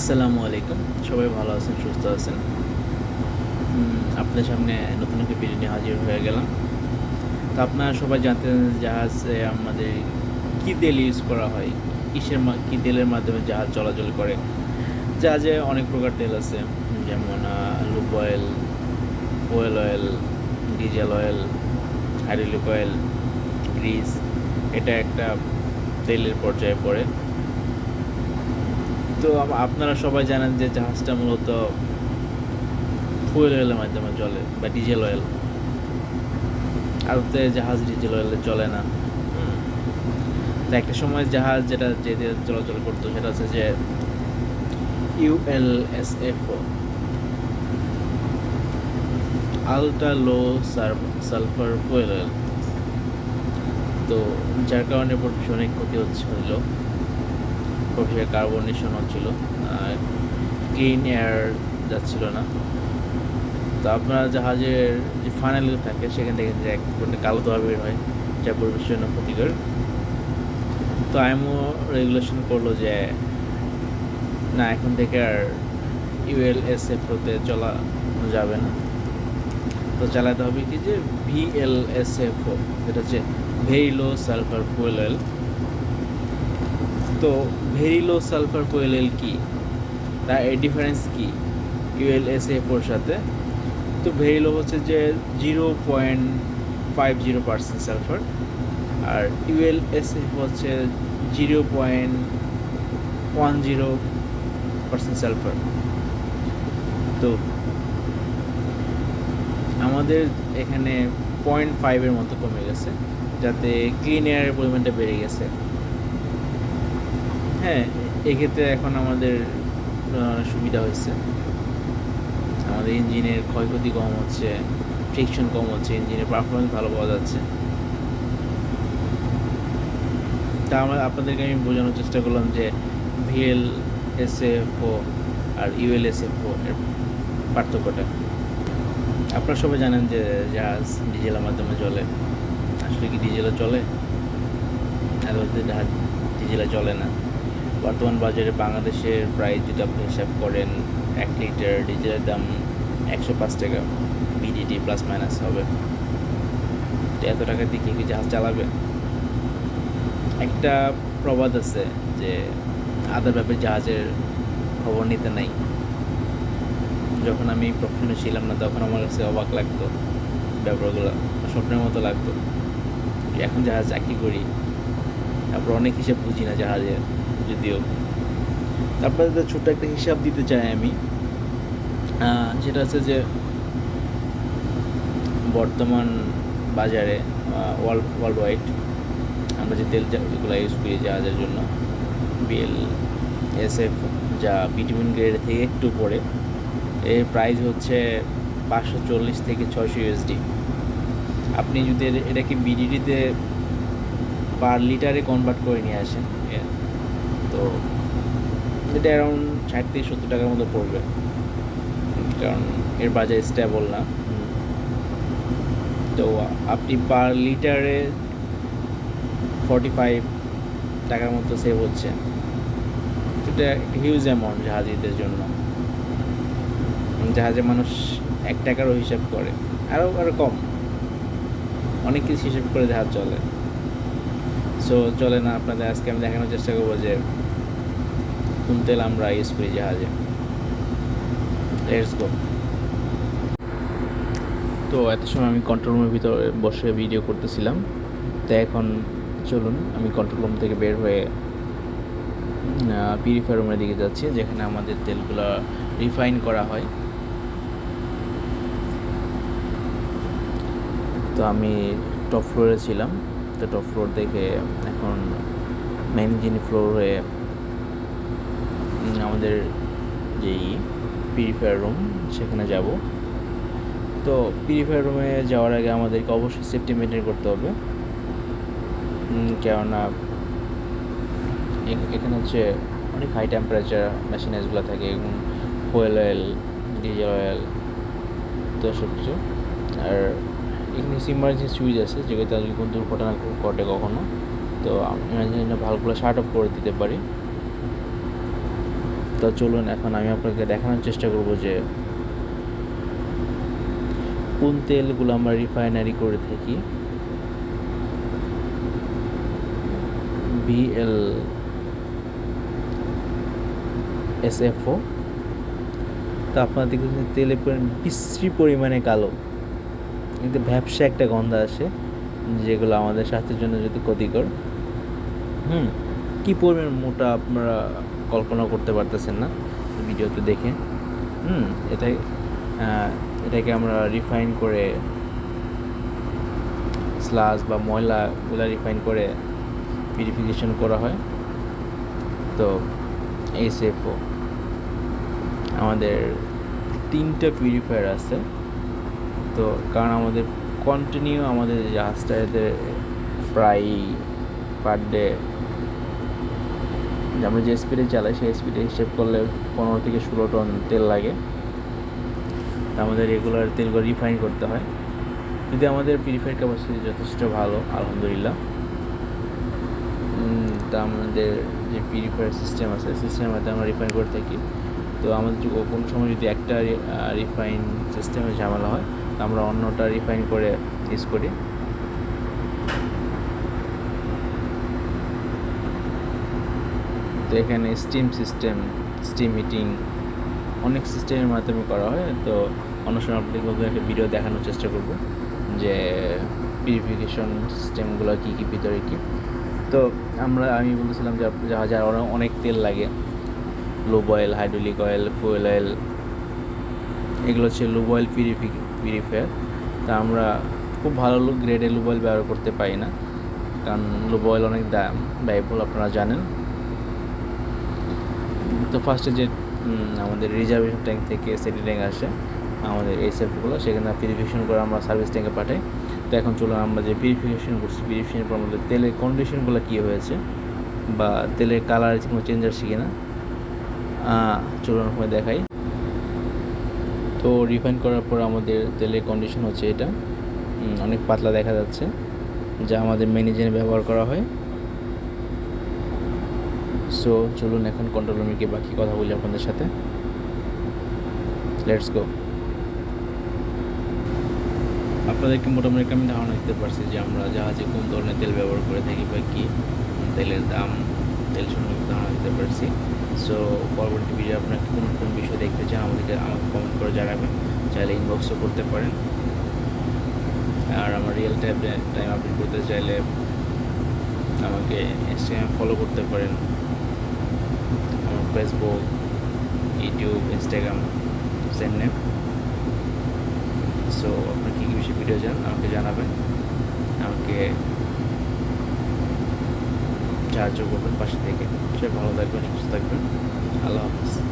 আসসালামু আলাইকুম। সবাই ভালো আছেন সুস্থ আছেন? উম, আপনাদের সামনে নতুন একটা নিয়ে হাজির হয়ে গেলাম। তো আপনারা সবাই জানতেন জাহাজে আমাদের কী তেল ইউজ করা হয়? কিসের কী তেলের মাধ্যমে জাহাজ চলাচল করে? জাহাজে অনেক প্রকার তেল আছে যেমন lube oil fuel oil diesel oil hydraulic oil grease এটা একটা তেলের পর্যায়ে পড়ে। তো আপনারা সবাই জানেন যে জাহাজটা মূলত ফুয়েল অয়েলের মাধ্যমে চলে বা ডিজেল অয়েল আরতে জাহাজ ডিজেল অয়েলে চলে না। তো একটা সময় জাহাজ যেটা, যে চলাচল করতো সেটা হচ্ছে যে ULSFO ultra low sulphur fuel oil তো যার কারণে পরিবেশে অনেক ক্ষতি হচ্ছে হইল পরিবেশে কার্বনেশন হচ্ছিল। ক্লিন এয়ার যাচ্ছিল না। তো আপনার জাহাজের যে ফানেল থাকে, সেখান থেকে যে এক কালো ধোয়া বের হয়, যা পরিবেশের জন্য ক্ষতিকর। তো আইএমও রেগুলেশন করল যে, না, এখন থেকে আর ইউএলএসএফ হতে চলা যাবে না। তো চালাতে হবে কি যে ভিএলএসএফও যেটা হচ্ছে very low sulphur fuel oil তো ভেরি লো সালফার অয়েল কী? তার এর ডিফারেন্স কী? ইউএলএসএফ ওর সাথে? তো ভেরি লো হচ্ছে যে zero point five zero percent sulphur আর ইউএলএসএফ হচ্ছে zero point one zero percent sulphur তো আমাদের এখানে পয়েন্ট ফাইভের মতো কমে গেছে, যাতে ক্লিন এয়ারের পরিমাণটা বেড়ে গেছে। হ্যাঁ এক্ষেত্রে এখন আমাদের সুবিধা হয়েছে। আমাদের ইঞ্জিনের ক্ষয়ক্ষতি কম হচ্ছে ফ্রিকশন কম হচ্ছে, ইঞ্জিনের পারফরমেন্স ভালো পাওয়া যাচ্ছে। তা আমরা, আপনাদেরকে আমি বোঝানোর চেষ্টা করলাম যে ভিএল এসএফও আর ইউএলএসএফও এর পার্থক্যটা। আপনারা সবাই জানেন যে জাহাজ ডিজেলের মাধ্যমে চলে আসলে কি ডিজেলে চলে আর জাহাজ ডিজেলে চলে না। বর্তমান বাজারে বাংলাদেশের প্রাইস যদি আপনি হিসাব করেন, এক লিটার ডিজেলের দাম একশো পাঁচ টাকা বিডিটি প্লাস মাইনাস হবে। তো এত টাকা দিয়ে কি জাহাজ চালাবে? একটা প্রবাদ আছে যে আদার ব্যাপারে জাহাজের খবর নিতে নাই। যখন আমি প্রফেশনে ছিলাম না, তখন আমার কাছে অবাক লাগতো, ব্যাপারগুলো, স্বপ্নের মতো লাগতো। এখন জাহাজ চাকরি করি? তারপর অনেক হিসাব বুঝি না জাহাজের। যদিও আপনাদের ছোট্ট একটা হিসাব দিতে চাই আমি। সেটা হচ্ছে যে বর্তমান বাজারে ওয়ার্ল্ড ওয়ার্ল্ড ওয়াইড আমরা যে তেল এগুলো ইউজ করি জাহাজের জন্য বিএল এস এফ যা বিটামিন গ্রেড থেকে একটু পরে এর প্রাইস হচ্ছে পাঁচশো চল্লিশ থেকে ছয়শো ইউএসডি আপনি যদি এটাকে বিডিডিতে পার লিটারে কনভার্ট করে নিয়ে আসেন তো এটা অ্যারাউন্ড ষাট থেকে সত্তর টাকার মতো পড়বে। কারণ এর বাজার স্টেবল না। তো আপনি পার লিটারে ফর্টি ফাইভ টাকার মতো সেভ হচ্ছে। এটা একটা হিউজ অ্যামাউন্ট জাহাজিদের জন্য। জাহাজে মানুষ এক টাকারও হিসাব করে। আরও আরও কম। অনেক কিছু হিসাব করে জাহাজ চলে। সো চলে না, আপনাদের আজকে আমি দেখানোর চেষ্টা করব যে কোন তেল আমরা ইউজ করি জাহাজে। লেটস গো তো এত সময় আমি কন্ট্রোল রুমের ভিতরে বসে ভিডিও করতেছিলাম। তো এখন চলুন, আমি কন্ট্রোল রুম থেকে বের হয়ে পিউরিফায়ার রুমের দিকে যাচ্ছি, যেখানে আমাদের তেলগুলো রিফাইন করা হয়। তো আমি টপ ফ্লোরে ছিলাম। তো টপ ফ্লোর দেখে এখন যিনি ফ্লোর হয়ে আমাদের যেই পিউরিফায়ার রুম সেখানে যাব। তো পিউরিফায়ার রুমে যাওয়ার আগে আমাদেরকে অবশ্যই সেফটি মেনটেন করতে হবে। কেননা এখানে হচ্ছে অনেক হাই টেম্পারেচার মেশিনারিজগুলো থাকে এবং ফুয়েল অয়েল ডিজেল অয়েল তো সব কিছু। আর এখানে ইমার্জেন্সি সুইচ আছে যেগুলোতে যদি কোনো দুর্ঘটনা ঘটে কখনো, তো আমরা যেন ভালগুলো শার্ট অফ করে দিতে পারি। তো চলুন এখন আমি আপনাকে দেখানোর চেষ্টা করব যে কোন তেলগুলো আমরা রিফাইনারি করে থাকি। বিএল এসএফও তো আপনারা দেখবেন তেলের পরিমাণ বিশ্রী পরিমাণে কালো। কিন্তু ভ্যাবসা একটা গন্ধ আসে, যেগুলো আমাদের স্বাস্থ্যের জন্য যদি ক্ষতিকর। হুম, কী পরিমাণ মোটা আপনারা কল্পনা করতে পারতেছেন না? ভিডিওতে দেখে। হুম, এটাই এটাকে আমরা রিফাইন করে স্লাস বা ময়লাগুলো রিফাইন করে পিউরিফিকেশন করা হয়। তো এসএফও আমাদের তিনটা পিউরিফায়ার আছে। তো কারণ আমাদের কন্টিনিউ আমাদের জাহাজটা এতে প্রায় পার ডে আমরা যে স্পিডে চালাই সেই স্পিডে হিসেব করলে পনেরো থেকে ষোলো টন তেল লাগে। আমাদের রেগুলার তেলগুলো রিফাইন করতে হয়। যদি আমাদের পিউরিফায়ার ক্যাপাসিটি যথেষ্ট ভালো, আলহামদুলিল্লাহ। তা আমাদের যে পিউরিফায়ার সিস্টেম আছে সিস্টেমের মাধ্যমে আমরা রিফাইন করে থাকি। তো আমাদের কোনো সময় যদি একটা রিফাইন সিস্টেমে ঝামেলা হয় আমরা অন্যটা রিফাইন করে ইউজ করি। তো এখানে স্টিম সিস্টেম স্টিম হিটিং অনেক সিস্টেমের মাধ্যমে করা হয়। তো অন্য সময় নতুন একটা ভিডিও দেখানোর চেষ্টা করব যে পিউরিফিকেশন সিস্টেমগুলো কী কী, ভিতরে কী। তো আমরা, আমি বলতেছিলাম যে যার অনেক তেল লাগে। Lube oil hydraulic oil fuel oil এগুলো হচ্ছে লোব অয়েল পিউরিফিক পিউরিফায়ার তা আমরা খুব ভালো গ্রেডের লোব অয়েল ব্যবহার করতে পারি না। কারণ লোব অয়েল অনেক দাম ব্যয়বহুল আপনারা জানেন। তো ফার্স্টে যে আমাদের রিজার্ভেশন ট্যাঙ্ক থেকে সেটি ট্যাঙ্ক আসে, আমাদের এই সেফগুলো সেখানে পিউরিফিকেশন করে আমরা সার্ভিস ট্যাঙ্কে পাঠাই। তো এখন চলুন আমরা যে পিউরিফিকেশন করছি পিউরিফিকেশন পর আমাদের তেলের কন্ডিশনগুলো কী হয়েছে, বা তেলের কালার কোনো চেঞ্জ আসছে কি না চলুন আপনাকে দেখাই। তো রিফাইন করার পর আমাদের তেলের কন্ডিশন হচ্ছে এটা। অনেক পাতলা দেখা যাচ্ছে, যা আমাদের ইঞ্জিনে ব্যবহার করা হয়। সো চলুন এখন কন্ট্রোল রুমে বাকি কথা বলি আপনাদের সাথে। লেটস গো আপনাদেরকে মোটামুটি একটা আমি ধারণা দিতে পারছি যে আমরা জাহাজে কোন ধরনের তেল ব্যবহার করে থাকি বা কী তেলের দাম, তেল সম্পর্কে ধারণা দিতে পারছি। সো পরবর্তী ভিডিও আপনার কোন কোন বিষয় দেখতে চান আমাদেরকে আমাকে কমেন্ট করে জানাবেন চাইলে ইনবক্সও করতে পারেন। আর আমার রিয়েল টাইম টাইম আপডেট করতে চাইলে আমাকে ইনস্টাগ্রাম ফলো করতে পারেন। আমার Facebook YouTube Instagram same name so আপনার কী কী বিষয়ে ভিডিও চান, আমাকে জানাবেন। আমাকে সাহায্য করবেন পাশে থেকে। সে ভালো থাকবেন, সুস্থ থাকবেন। আল্লাহ হাফিজ।